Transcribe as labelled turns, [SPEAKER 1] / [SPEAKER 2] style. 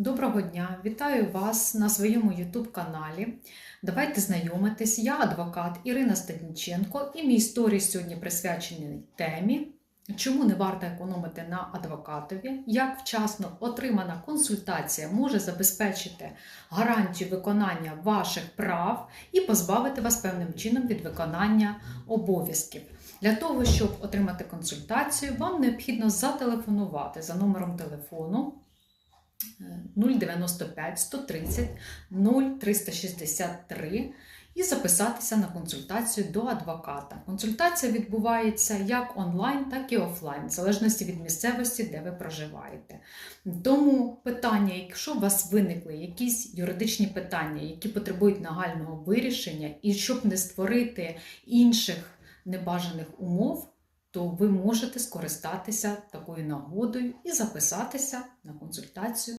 [SPEAKER 1] Доброго дня! Вітаю вас на своєму YouTube каналі. Давайте знайомитись. Я адвокат Ірина Стадніченко і мій сторіс сьогодні присвячений темі, чому не варто економити на адвокатові, як вчасно отримана консультація може забезпечити гарантію виконання ваших прав і позбавити вас певним чином від виконання обов'язків. Для того, щоб отримати консультацію, вам необхідно зателефонувати за номером телефону. 095 130 0363 і записатися на консультацію до адвоката. Консультація відбувається як онлайн, так і офлайн, в залежності від місцевості, де ви проживаєте. Тому питання, якщо у вас виникли якісь юридичні питання, які потребують нагального вирішення, і щоб не створити інших небажаних умов, то ви можете скористатися такою нагодою і записатися на консультацію